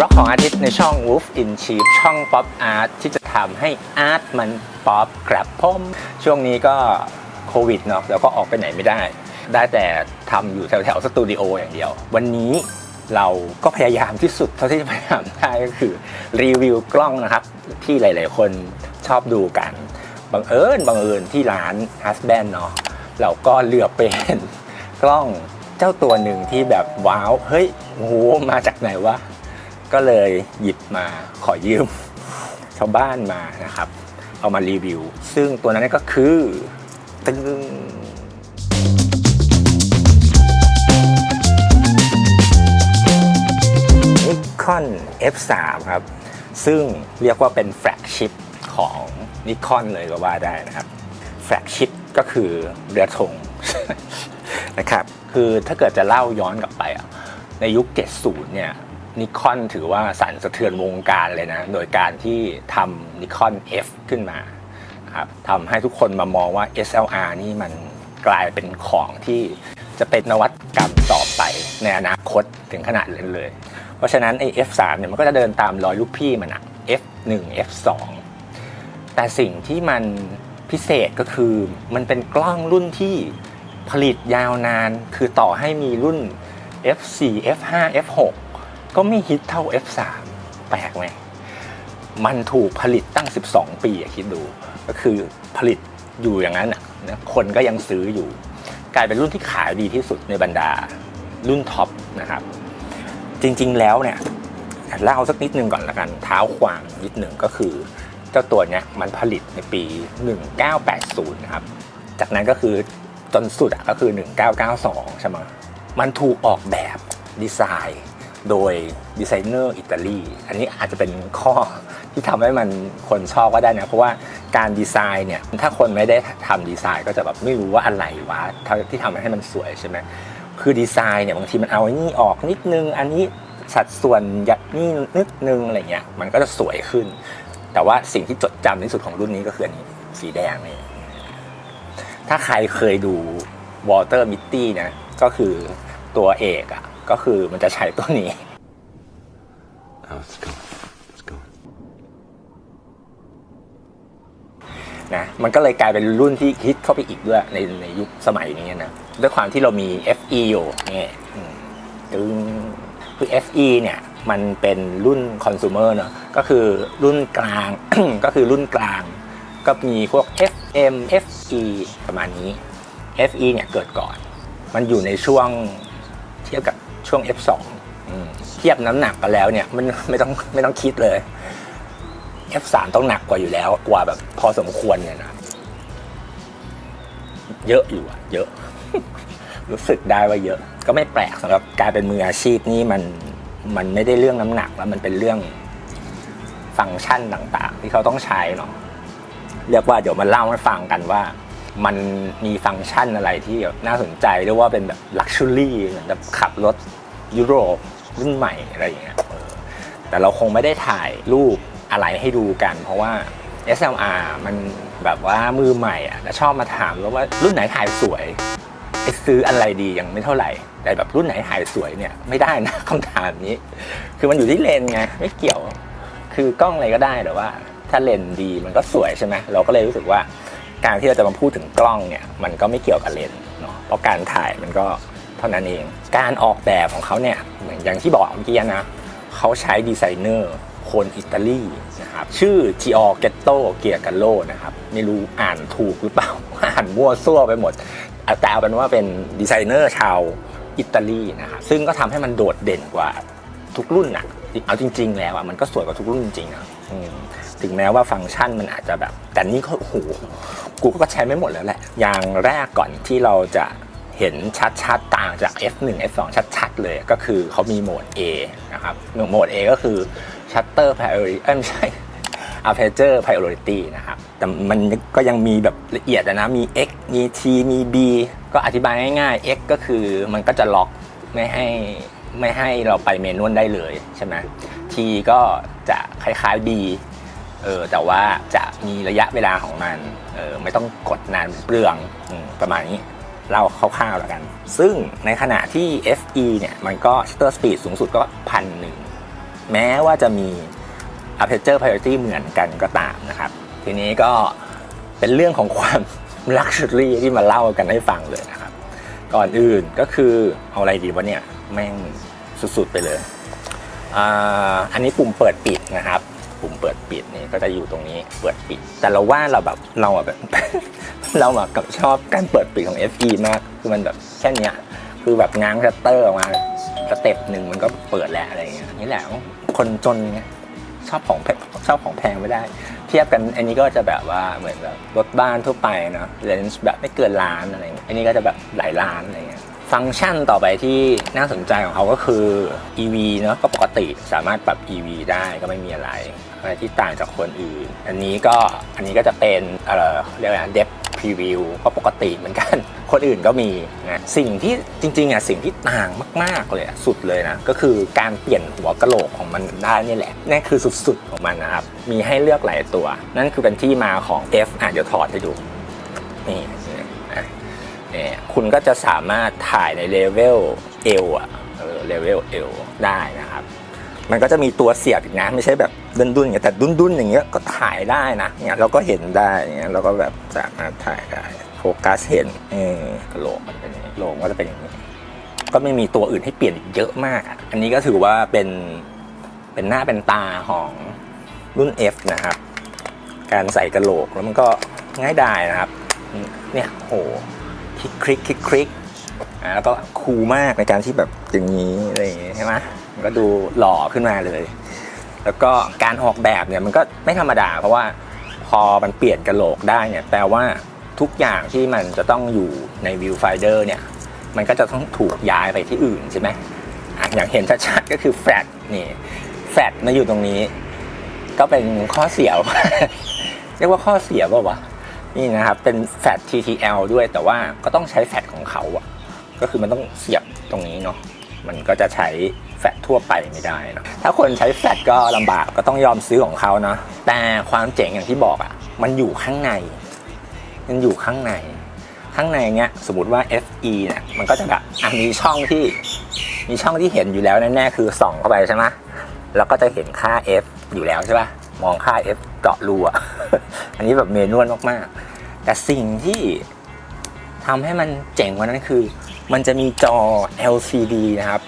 บล็อกของอาทิตย์ในช่อง Wolf in Chief ช่อง Pop Art ที่จะทำให้อาร์ตมันป๊อปครับผมช่วงนี้ก็โควิดเนาะแล้วก็ออกไปไหนไม่ได้ ได้แต่ทำอยู่แถวๆสตูดิโออย่างเดียว วันนี้เราก็พยายามที่สุดเท่าที่จะพยายามได้ก็คือรีวิวกล้องนะครับ ที่หลาย ๆ คนชอบดูกัน บังเอิญบังเอิญที่ร้านฮัสแบนเนาะเราก็เหลือบไปเห็นกล้องเจ้าตัวหนึ่งที่แบบว้าว เฮ้ยโอ้โหมาจากไหนวะ ก็เลยหยิบมาขอยืมชาวบ้านมานะครับ เอามารีวิว ซึ่งตัวนั้นก็คือตึ้งนิคอน F3 ครับ ซึ่งเรียกว่าเป็นแฟลกชิพของนิคอนเลยก็ว่าได้นะครับแฟลกชิพก็คือเรือธงนะครับ คือถ้าเกิดจะเล่าย้อนกลับไปอะในยุค 70 เนี่ย นิคอนถือว่าสั่นสะเทือนวงการเลยนะ โดยการที่ทำนิคอน F ขึ้นมาครับทำให้ทุกคนมามองว่า SLR นี่มันกลายเป็นของที่จะเป็นนวัตกรรมต่อไปในอนาคตถึงขนาดนั้นเลย เพราะฉะนั้นไอ้ F3 เนี่ยมันก็จะเดินตามรอยลูกพี่มันอะ F1 F2 แต่สิ่งที่มันพิเศษก็คือมันเป็นกล้องรุ่นที่ผลิตยาวนาน คือต่อให้มีรุ่น F4 F5 F6 ก็ไม่ฮิตเท่า F3 แปลกไหมมันถูกผลิตตั้ง 12 ปีอะคิดดู ก็คือผลิตอยู่อย่างนั้นนะคนก็ยังซื้ออยู่ กลายเป็นรุ่นที่ขายดีที่สุดในบรรดารุ่นท็อปนะครับ จริงๆแล้วเนี่ยเล่าสักนิดนึงก่อนละกัน เท้าความนิดหนึ่งก็คือ เจ้าตัวเนี้ยมันผลิตในปี 1980 นะครับ จากนั้นก็คือจนสุดอะก็คือ 1992 ใช่ไหมมันถูกออกแบบดีไซน์ โดยดีไซเนอร์อิตาลีอันนี้อาจจะเป็นข้อที่ทำให้มันคนชอบก็ได้นะ เพราะว่าการดีไซน์เนี่ย ถ้าคนไม่ได้ทำดีไซน์ก็จะแบบไม่รู้ว่าอะไรวะที่ทำให้มันสวยใช่ไหมคือดีไซน์เนี่ยบางทีมันเอาอ้นี่ออกนิดนึง อันนี้สัดส่วนยัดนี่นิดนึงอะไรเงี้ยมันก็จะสวยขึ้น แต่ว่าสิ่งที่จดจำที่สุดของรุ่นนี้ก็คืออันนี้สีแดงนี่ถ้าใครเคยดู Water Mitty นะก็คือตัวเอกอะ ก็คือมันจะใช้ตัวนี้ Oh, it's gone. It's gone. นะมันก็เลยกลายเป็นรุ่นที่ฮิตเข้าไปอีกด้วยในในยุคสมัยนี้นะด้วยความที่เรามี FE อยู่เนี่ยอืมตึงคือ FE เนี่ยมันเป็นรุ่นคอน sumer เนอะก็คือรุ่นกลาง ก็คือรุ่นกลาง ก็มีพวก FM FE ประมาณนี้ FE เนี่ยเกิดก่อน มันอยู่ในช่วงเทียบกับ ช่วง F2 เทียบน้ำหนักกันแล้วเนี่ยมันไม่ต้องไม่ต้องคิดเลย F3 ต้องหนักกว่าอยู่แล้วกว่าแบบพอสมควรเนี่ยนะเยอะอยู่อะเยอะ รู้สึกได้ว่าเยอะ ก็ไม่แปลกสำหรับการเป็นมืออาชีพนี่มันมันไม่ได้เรื่องน้ำหนักแล้วมันเป็นเรื่องฟังก์ชันต่าง ๆ ที่เขาต้องใช้เนาะเรียกว่าเดี๋ยวมาเล่าให้ฟังกันว่า มันมีฟังก์ชันอะไรที่น่าสนใจเรียกว่าเป็นแบบลักชัวรี่เหมือนแบบขับรถยุโรปรุ่นใหม่อะไรอย่างเงี้ยแต่เราคงไม่ได้ถ่ายรูปอะไรให้ดูกัน เพราะว่า SLR มันแบบว่ามือใหม่อะแล้วชอบมาถามว่ารุ่นไหนถ่ายสวยไอซื้ออะไรดียังไม่เท่าไหร่ แต่แบบรุ่นไหนถ่ายสวยเนี่ยไม่ได้นะคำถามนี้ คือมันอยู่ที่เลนไงไม่เกี่ยว คือกล้องอะไรก็ได้แต่ว่า ถ้าเลนดีมันก็สวยใช่ไหมเราก็เลยรู้สึกว่า การที่เราจะมาพูดถึงกล้องเนี่ยมันก็ไม่เกี่ยวกับเลนส์เนาะเพราะการถ่ายมันก็เท่านั้นเอง การออกแบบของเขาเนี่ยเหมือนอย่างที่บอกเมื่อกี้นะเขาใช้ดีไซเนอร์คนอิตาลีนะครับชื่อ g i o g e t t o g i a g a l o นะครับไม่รู้อ่านถูกหรือเปล่าอ่านมั่วซั่วไปหมดแต่เอาเป็นว่าเป็นดีไซเนอร์ชาวอิตาลีนะครับซึ่งก็ทำให้มันโดดเด่นกว่าทุกรุ่นนะเอาจริง ๆ แล้วอะมันก็สวยกว่าทุกรุ่นจริงๆนะอืม ถึงแม้ว่าฟังก์ชันมันอาจจะแบบ แต่นี่ก็โหกูก็ใช้ไม่หมดแล้วแหละ อย่างแรกก่อนที่เราจะเห็นชัดๆ ต่างจาก F1 F2 ชัดๆ เลยก็คือเขามีโหมด A นะครับโหมด A ก็คือ Shutter Priority เอ้ยไม่ใช่ aperture priority นะครับ แต่มันก็ยังมีแบบละเอียดนะ มี x มี t มี b ก็อธิบายง่ายๆ x ก็คือมันก็จะล็อกไม่ให้ไม่ให้เราไปเมนวลได้เลยใช่ไหม t ก็จะคล้ายๆ b เออแต่ว่าจะมีระยะเวลาของมันเออไม่ต้องกดนานเปลืองอประมาณนี้เราคร่าวๆแล้วกัน ซึ่งในขณะที่ FE เนี่ยมันก็ shutter speed สูงสุดก็พันหนึ่งแม้ว่าจะมี aperture priority เหมือนกันก็ตามนะครับ ทีนี้ก็เป็นเรื่องของความ luxury ที่มาเล่ากันให้ฟังเลยนะครับ ก่อนอื่นก็คือเอาอะไรดีวะเนี่ย แม่งสุดๆไปเลยออันนี้ปุ่มเปิดปิดนะครับ ปุ่มเปิดปิดนี่ก็จะอยู่ตรงนี้เปิดปิด แต่เราว่าเราแบบเราอะแบบ เราอะกับชอบการเปิดปิดของ FE มากคือมันแบบแค่นี้คือแบบง้างชัตเตอร์ออกมาสเต็ปหนึ่งมันก็เปิดแหล้วอะไรอย่างเงี้ยนี่แหละคนจนไงชอบของแพงชอบของแพงไม่ได้ เทียบกันอันนี้ก็จะแบบว่าเหมือนแบบรถบ้านทั่วไปเนาะเลนส์แบบไม่เกินล้านอะไรเงี้ยอันนี้ก็จะแบบหลายล้านอะไรเงี้ย ฟังก์ชันต่อไปที่น่าสนใจของเขาก็คือ EV เนาะก็ปกติสามารถปรับ EV ได้ก็ไม่มีอะไร อะไรที่ต่างจากคนอื่น อันนี้ก็อันนี้ก็จะเป็นเอ่อเรียกว่า depth preview ก็ปกติเหมือนกัน คนอื่นก็มีนะสิ่งที่จริงๆอะสิ่งที่ต่างมากๆเลยสุดเลยนะ ก็คือการเปลี่ยนหัวกะโหลกของมันได้นี่แหละนั่นคือสุดๆของมันนะครับ มีให้เลือกหลายตัว นั่นคือเป็นที่มาของ F อะเดี๋ยวถอดให้ดูนี่ เนี่ยคุณก็จะสามารถถ่ายในเลเวลเอลอะเออเลเวลเอลได้นะครับ มันก็จะมีตัวเสียบอีกนะ ไม่ใช่แบบดุนดุนๆอย่างนี้แต่ดุนดุนๆอย่างเงี้ยก็ถ่ายได้นะเนี่ยเราก็เห็นได้อย่างเงี้ยเราก็แบบสามารถถ่ายได้โฟกัสเห็นเออกระโหลกมันเป็นอย่างนี้โหลกก็จะเป็นอย่างนี้ก็ไม่มีตัวอื่นให้เปลี่ยนอีกเยอะมากอะอันนี้ก็ถือว่าเป็นเป็นหน้าเป็นตาของรุ่น F นะครับ การใส่กระโหลกแล้วมันก็ง่ายดายนะครับ เนี่ยโห คลิกคลิกคลิกคลิกอ่าแล้วก็คูลมากในการที่แบบอย่างนี้อะไรอย่างงี้ใช่ไหมมันก็ดูหล่อขึ้นมาเลย แล้วก็การออกแบบเนี่ยมันก็ไม่ธรรมดา เพราะว่าพอมันเปลี่ยนกระโหลกได้เนี่ยแปลว่าทุกอย่างที่มันจะต้องอยู่ในวิวไฟเดอร์เนี่ยมันก็จะต้องถูกย้ายไปที่อื่นใช่ไหมอะอย่างเห็นชัดๆก็คือแฟลตนี่แฟลตมาอยู่ตรงนี้ ก็เป็นข้อเสีย เรียกว่าข้อเสียป่าวะ นี่นะครับเป็นแฟลต TTL ด้วยแต่ว่าก็ต้องใช้แฟลตของเขาอะก็คือมันต้องเสียบตรงนี้เนาะมันก็จะใช้แฟลตทั่วไปไม่ได้นะถ้าคนใช้แฟลตก็ลำบากก็ต้องยอมซื้อของเขานะแต่ความเจ๋งอย่างที่บอกอะมันอยู่ข้างใน มันอยู่ข้างใน ข้างในเนี้ยสมมติว่า FE เนี่ยมันก็จะแบบมีช่องที่มีช่องที่เห็นอยู่แล้วแน่ๆคือส่องเข้าไปใช่ไหมแล้วก็จะเห็นค่า F อยู่แล้วใช่ปะมองค่า F เจาะรูอะ อันนี้แบบเมนวลมากๆ แต่สิ่งที่ทำให้มันเจ๋งกว่านั้นคือ มันจะมีจอ LCD นะครับ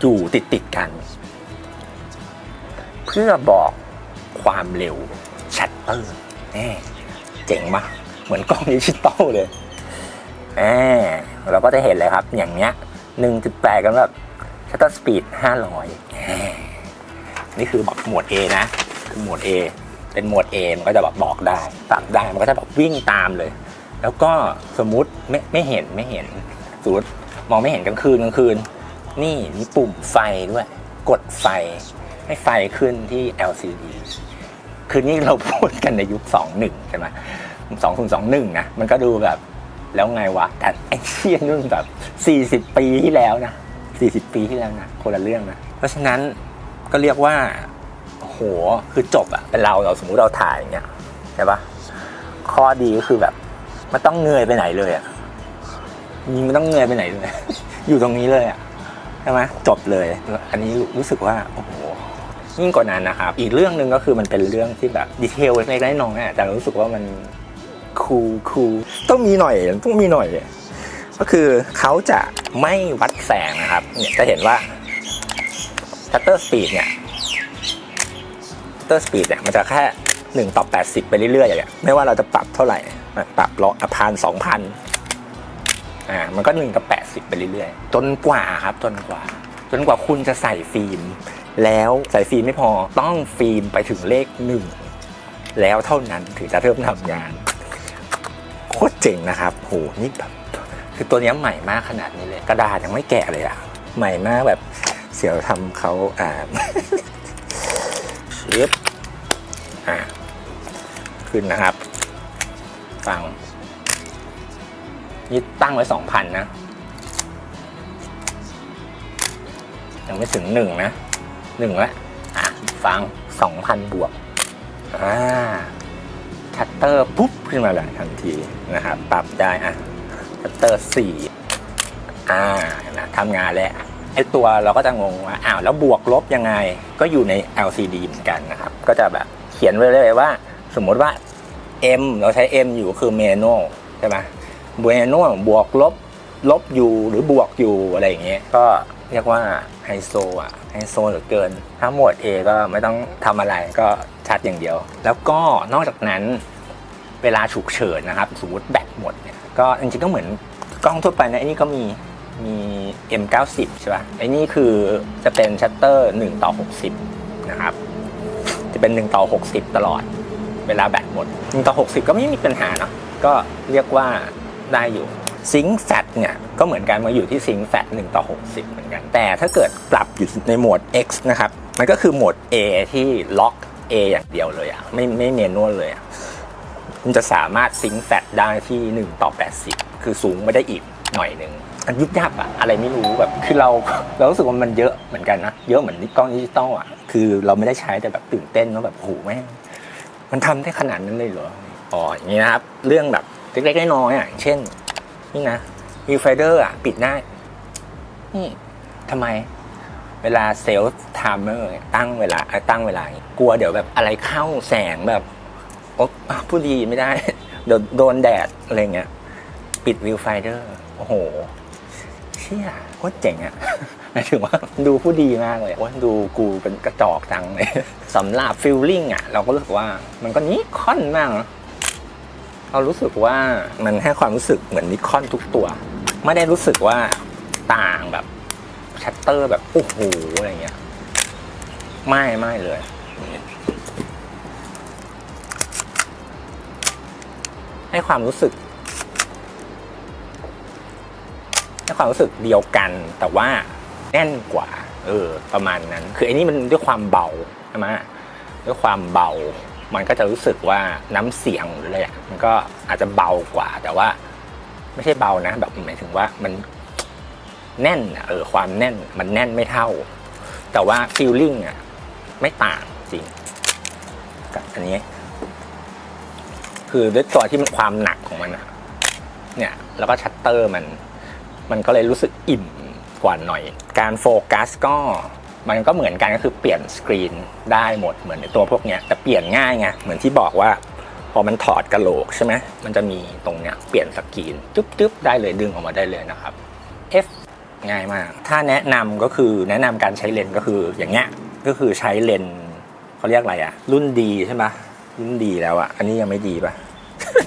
อยู่ติดติดกัน เพื่อบอกความเร็วชัตเตอร์แน่เจ๋งมากเหมือนกล้องดิจิตอลเลยแอบเราก็จะเห็นเลยครับ อย่างเนี้ยหนึ่งจุดแปดกันแบบชัตเตอร์สปีดห้าร้อยนี่คือแบบหมวด A นะคือหมวด A เป็นหมวด A มันก็จะแบบบอกได้ปรับได้มันก็จะแบบวิ่งตามเลย แล้วก็สมมุติไม่ไม่เห็นไม่เห็นสมมติมองไม่เห็นกลางคืนกลางคืน นี่มีปุ่มไฟด้วย กดไฟให้ไฟขึ้นที่ LCD คือนี่เราพูดกันในยุค 21 ใช่ไหม2021 นะ มันก็ดูแบบแล้วไงวะแต่ไอ้เชี่ยนู่นแบบ 40 ปีที่แล้วนะ 40 ปีที่แล้วนะ คนละเรื่องนะ เพราะฉะนั้นก็เรียกว่า คือจบอะเป็นเราเราสมมุติเราถ่ายอย่างเงี้ยใช่ปะข้อดีก็คือแบบไม่ต้องเงยไปไหนเลยอะยิงไม่ต้องเงยไปไหนเลย อยู่ตรงนี้เลยอะใช่ไหมจบเลย อันนี้รู้สึกว่าโอ้โหยิ่งกว่านั้นนะครับ อีกเรื่องหนึ่งก็คือมันเป็นเรื่องที่แบบดีเทลเล็กๆน้อยๆอะแต่รู้สึกว่ามันคูลคูลต้องมีหน่อยต้องมีหน่อย ก็คือเขาจะไม่วัดแสงนะครับเนี่ยจะเห็นว่า shutter speed เนี่ย shutter speed เนี่ยมันจะแค่ 1 ต่อ 80 ไปเรื่อยๆอย่างเงี้ยไม่ว่าเราจะปรับเท่าไหร่ ปรับร้อยพันสองพันอ่ามันก็1กับ80 ไปเรื่อยๆ จนกว่าครับจนกว่า จนกว่าคุณจะใส่ฟิล์ม แล้วใส่ฟิล์มไม่พอต้องฟิล์มไปถึงเลขหนึ่งแล้วเท่านั้นถึงจะเริ่มทำงานโคตรเจ๋งนะครับโหนี่แบบคือตัวนี้ใหม่มากขนาดนี้เลย กระดาษยังไม่แกะเลยอะใหม่มากแบบเสียวทำเขาอ่าชิบ อ่าขึ้นนะครับฟังนี่ตั้งไว้สองพันนะ ยังไม่ถึงหนึ่งนะหนึ่งละอะฟังสองพันบวกอ่าชัตเตอร์ปุ๊บขึ้นมาเลยทันทีนะครับ ปรับได้อะชัตเตอร์สี่อ่านไหมทำงานแล้วไอตัวเราก็จะงงว่าอ้าวแล้วบวกลบยังไงก็อยู่ใน LCD เหมือนกันนะครับ ก็จะแบบ ขียนไว้เลยว่า สมมติว่า M เราใช้ M อยู่ก็คือเมโนใช่ไหมเมโนบวกลบลบอยู่หรือบวกอยู่อะไรอย่างเงี้ยก็เรียกว่าไฮโซอะไฮโซเหลือเกิน ถ้าหมวด A ก็ไม่ต้องทำอะไรก็ชัดอย่างเดียว แล้วก็นอกจากนั้นเวลาฉุกเฉินนะครับ สมมติแบตหมดเนี่ยก็จริงๆก็เหมือนกล้องทั่วไปนะไอ้นี่ก็มีมี M90 ใช่ป่ะไอ้นี่คือจะเป็นชัตเตอร์ 1 ต่อ 60 นะครับ เป็น 1 ต่อ 60 ตลอด เวลาแบตหมด 1 ต่อ 60 ก็ไม่มีปัญหาเนาะก็เรียกว่าได้อยู่ซิงแฟตเนี่ยก็เหมือนกันมาอยู่ที่ซิงแฟต1ต่อ 60 เหมือนกัน แต่ถ้าเกิดปรับอยู่ในโหมด X นะครับ มันก็คือโหมด A ที่ล็อก A อย่างเดียวเลยอะไม่ไม่เมนวลเลยอะมันจะสามารถซิงค์แฟตได้ที่ 1 ต่อ 80 คือสูงไม่ได้อีกหน่อยหนึ่ง อันยุบยับอะอะไรไม่รู้แบบคือเราเรารู้สึกว่ามันเยอะเหมือนกันนะเยอะเหมือนกล้องดิจิตอลอะคือเราไม่ได้ใช้แต่แบบตื่นเต้นว่าแบบโหแม่งมันทำได้ขนาดนั้นเลยเหรออ๋ออย่างนี้นะครับเรื่องแบบเล็กๆน้อยๆอะอย่างเช่น นี่นะวิวไฟเดอร์อะปิดได้นี่ทำไมเวลาเซลล์ไทม์เมอร์ตั้งเวลาตั้งเวลากลัวเดี๋ยวแบบอะไรเข้าแสงแบบโอ๊ะอะพูดดีไม่ได้ เดี๋ยวโดนแดดอะไรเงี้ย ปิดวิวไฟเดอร์ โอ้โห ชี่ยโคตรเจ๋งอะหมายถึงว่าดูผู้ดีมากเลยว่าดูกูเป็นกระจอกจังเลยสำหรับฟิลลิ่งอะเราก็รู้สึกว่ามันก็นิคอนมากนะเรารู้สึกว่ามันให้ความรู้สึกเหมือนนิคอนทุกตัว ไม่ได้รู้สึกว่าต่างแบบชัตเตอร์แบบโอ้โหอะไรเงี้ยไม่ไม่เลย ให้ความรู้สึก ความรู้สึกเดียวกัน แต่ว่าแน่นกว่า เออ ประมาณนั้น คือไอ้นี่มันด้วยความเบาใช่ไหมด้วยความเบา มันก็จะรู้สึกว่าน้ำเสียงหรืออะไรอะมันก็อาจจะเบากว่า แต่ว่า ไม่ใช่เบานะ แบบหมายถึงว่ามันแน่นเออความแน่นมันแน่นไม่เท่า แต่ว่าฟีลลิ่งอะไม่ต่างจริงกับอันนี้ คือด้วยตัวที่มันความหนักของมันอะเนี่ย แล้วก็ชัตเตอร์มัน มันก็เลยรู้สึกอิ่มกว่าหน่อย การโฟกัสก็มันก็เหมือนกันก็คือเปลี่ยนสกรีนได้หมดเหมือนในตัวพวกเนี้ยแต่เปลี่ยนง่ายไงเหมือนที่บอกว่าพอมันถอดกระโหลกใช่ไหมมันจะมีตรงเนี้ยเปลี่ยนสกรีนจุ๊บจุ๊บได้เลยดึงออกมาได้เลยนะครับ F ง่ายมาก ถ้าแนะนำก็คือแนะนำการใช้เลนก็คืออย่างเงี้ยก็คือใช้เลนเขาเรียกอะไรอะรุ่นดีใช่ไหมรุ่นดีแล้วอะอันนี้ยังไม่ดีปะ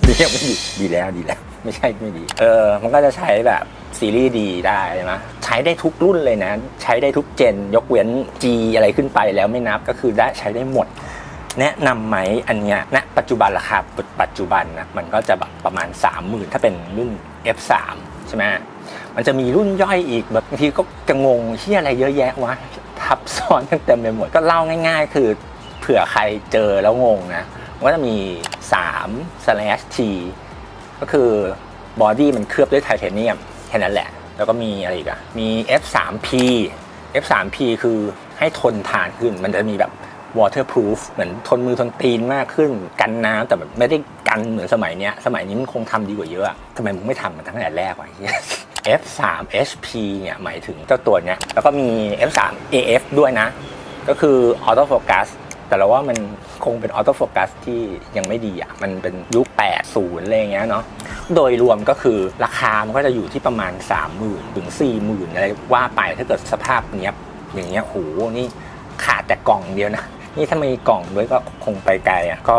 นี่ยังไม่ดีดีแล้วดีแล้ว ไม่ใช่ไม่ดี เออมันก็จะใช้แบบ ซีรีส์ดีได้ใช่ไหมใช้ได้ทุกรุ่นเลยนะ ใช้ได้ทุกเจน ยกเว้น G อะไรขึ้นไปแล้วไม่นับก็คือได้ใช้ได้หมด แนะนำไหมอันเนี้ยณปัจจุบันราคาปัจจุบันนะมันก็จะแบบประมาณ 30,000 ถ้าเป็นรุ่น F3 ใช่ไหมมันจะมีรุ่นย่อยอีกแบบบางทีก็จะงงที่อะไรเยอะแยะวะทับซ้อนกันเต็มไปหมดก็เล่าง่าย ๆ คือเผื่อใครเจอแล้วงงนะมันก็จะมี3 slash T ก็คือ บอดี้มันเคลือบด้วยไทเทเนียม ค่นั้นแหละ แล้วก็มีอะไรอีกอะมี F3P F3P คือให้ทนทานขึ้น มันจะมีแบบ waterproof เหมือนทนมือทนตีนมากขึ้น กันน้ำแต่แบบไม่ได้กันเหมือนสมัยเนี้ย สมัยนี้มันคงทำดีกว่าเยอะทำไมมึงไม่ทำมันตั้งแต่แรกวะ F3HP เนี่ยหมายถึงเจ้าตัวเนี้ย แล้วก็มี F3 AF ด้วยนะ ก็คือ auto focus แต่เราว่ามันคงเป็นออโต้โฟกัสที่ยังไม่ดีอะ มันเป็นยุค 80อะไรอย่างเงี้ยเนาะ โดยรวมก็คือราคามันก็จะอยู่ที่ประมาณ 30,000ถึง40,000อะไรว่าไปถ้าเกิดสภาพเนี้ยอย่างเงี้ยโหนี่ขาดแต่กล่องเดียวนะ นี่ถ้ามีกล่องด้วยก็คงไปไกลอะก็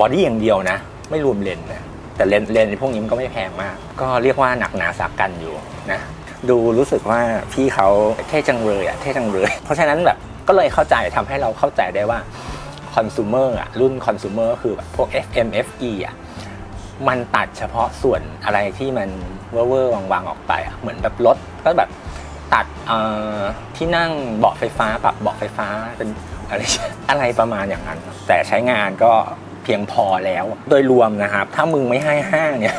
บอดี้อย่างเดียวนะ ไม่รวมเลนส์นะแต่เลนส์เลนส์พวกนี้มันก็ไม่แพงมาก ก็เรียกว่าหนักหนาสากันอยู่นะดูรู้สึกว่าพี่เขาเท่จังเลยอะเท่จังเลย เพราะฉะนั้นแบบก็เลยเข้าใจทำให้เราเข้าใจได้ว่าคอน sumer อะรุ่นคอน sumer ก็คือแบบพวก FM FE อะ มันตัดเฉพาะส่วนอะไรที่มันเวอร์วอร์วางๆออกไปอะเหมือนแบบรถก็แบบตัดที่นั่งเบาะไฟฟ้าปรับเบาะไฟฟ้าเป็นอะไรอะไรประมาณอย่างนั้น แต่ใช้งานก็เพียงพอแล้วโดยรวมนะครับ ถ้ามึงไม่ให้ห้างเนี่ย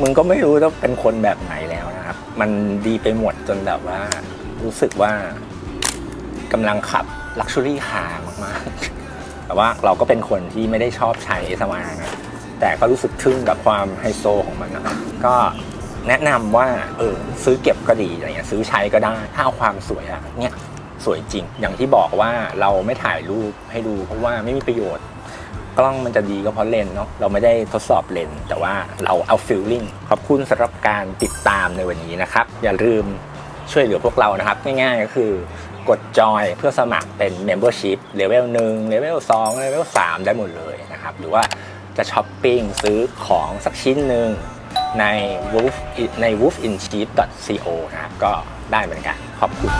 มึงก็ไม่รู้จะเป็นคนแบบไหนแล้วนะครับ มันดีไปหมดจนแบบว่า รู้สึกว่ากำลังขับลักชัวรี่คาร์มากๆ แต่ว่าเราก็เป็นคนที่ไม่ได้ชอบใช้สมานะ แต่ก็รู้สึกทึ่งกับความไฮโซของมันนะก็แนะนำว่าเออซื้อเก็บก็ดีอะไรเงี้ยซื้อใช้ก็ได้ถ้าเอาความสวยอะเนี่ยสวยจริง อย่างที่บอกว่าเราไม่ถ่ายรูปให้ดูเพราะว่าไม่มีประโยชน์ กล้องมันจะดีก็เพราะเลนส์เนาะเราไม่ได้ทดสอบเลนส์แต่ว่าเราเอาฟิลลิ่งขอบคุณสำหรับการติดตามในวันนี้นะครับ อย่าลืมช่วยเหลือพวกเรานะครับ ง่ายๆก็คือกดจอยเพื่อสมัครเป็น Membership เลเวล1เลเวล2เลเวล3ได้หมดเลยนะครับ หรือว่า จะช้อปปิ้งซื้อของสักชิ้นหนึ่งใน wolf ใน wolfincheap.co นะครับก็ได้เหมือนกัน ขอบคุณ